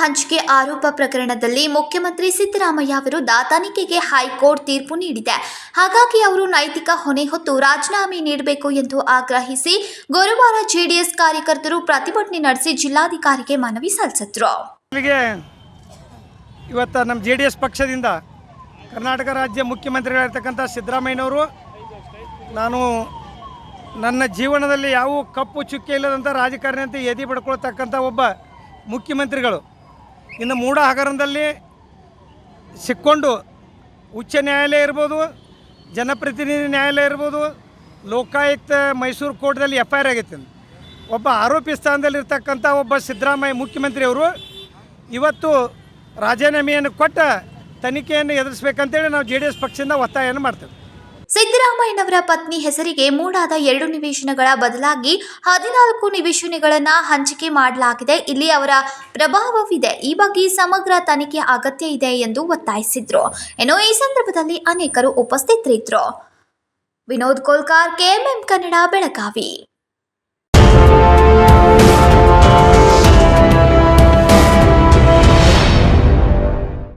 ಹಂಚಿಕೆ ಆರೋಪ ಪ್ರಕರಣದಲ್ಲಿ ಮುಖ್ಯಮಂತ್ರಿ ಸಿದ್ದರಾಮಯ್ಯ ವಿರುದ್ಧ ತನಿಖೆಗೆ ಹೈಕೋರ್ಟ್ ತೀರ್ಪು ನೀಡಿದೆ. ಹಾಗಾಗಿ ಅವರು ನೈತಿಕ ಹೊಣೆ ಹೊತ್ತು ರಾಜೀನಾಮೆ ನೀಡಬೇಕು ಎಂದು ಆಗ್ರಹಿಸಿ ಗುರುವಾರ ಜೆಡಿಎಸ್ ಕಾರ್ಯಕರ್ತರು ಪ್ರತಿಭಟನೆ ನಡೆಸಿ ಜಿಲ್ಲಾಧಿಕಾರಿಗೆ ಮನವಿ ಸಲ್ಲಿಸಿದ್ರು. ಇವತ್ತು ನಮ್ಮ ಜೆ ಡಿ ಎಸ್ ಪಕ್ಷದಿಂದ ಕರ್ನಾಟಕ ರಾಜ್ಯ ಮುಖ್ಯಮಂತ್ರಿಗಳಿರ್ತಕ್ಕಂಥ ಸಿದ್ದರಾಮಯ್ಯನವರು ನಾನು ನನ್ನ ಜೀವನದಲ್ಲಿ ಯಾವ ಕಪ್ಪು ಚುಕ್ಕೆ ಇಲ್ಲದಂಥ ರಾಜಕಾರಣಿ ಅಂತ ಎದಿ ಪಡ್ಕೊಳ್ತಕ್ಕಂಥ ಒಬ್ಬ ಮುಖ್ಯಮಂತ್ರಿಗಳು. ಇನ್ನು ಮೂಡ ಹಗರಣದಲ್ಲಿ ಸಿಕ್ಕೊಂಡು ಉಚ್ಚ ನ್ಯಾಯಾಲಯ ಇರ್ಬೋದು, ಜನಪ್ರತಿನಿಧಿ ನ್ಯಾಯಾಲಯ ಇರ್ಬೋದು, ಲೋಕಾಯುಕ್ತ ಮೈಸೂರು ಕೋರ್ಟ್ದಲ್ಲಿ ಎಫ್ ಐ ಆರ್ ಒಬ್ಬ ಆರೋಪಿ ಸ್ಥಾನದಲ್ಲಿರ್ತಕ್ಕಂಥ ಒಬ್ಬ ಸಿದ್ದರಾಮಯ್ಯ ಮುಖ್ಯಮಂತ್ರಿಯವರು ಇವತ್ತು ರಾಜೀನಾಮೆಯನ್ನು ಕೊಟ್ಟ ತನಿಖೆಯನ್ನು ಎದುರಿಸ್ಬೇಕಂತೇಳಿ ನಾವು ಜೆ ಡಿ ಎಸ್ ಪಕ್ಷದಿಂದ ಒತ್ತಾಯವನ್ನು ಮಾಡ್ತೇವೆ. ಸಿದ್ದರಾಮಯ್ಯನವರ ಪತ್ನಿ ಹೆಸರಿಗೆ ಮೂಡಾದ ಎರಡು ನಿವೇಶನಗಳ ಬದಲಾಗಿ ಹದಿನಾಲ್ಕು ನಿವೇಶನಗಳನ್ನು ಹಂಚಿಕೆ ಮಾಡಲಾಗಿದೆ. ಇಲ್ಲಿ ಅವರ ಪ್ರಭಾವವಿದೆ. ಈ ಬಗ್ಗೆ ಸಮಗ್ರ ತನಿಖೆ ಅಗತ್ಯ ಇದೆ ಎಂದು ಒತ್ತಾಯಿಸಿದ್ರು. ಏನೋ ಈ ಸಂದರ್ಭದಲ್ಲಿ ಅನೇಕರು ಉಪಸ್ಥಿತರಿದ್ದರು. ವಿನೋದ್ ಕೋಲ್ಕಾರ್, ಕೆಎಂಎಂ ಕನ್ನಡ, ಬೆಳಗಾವಿ.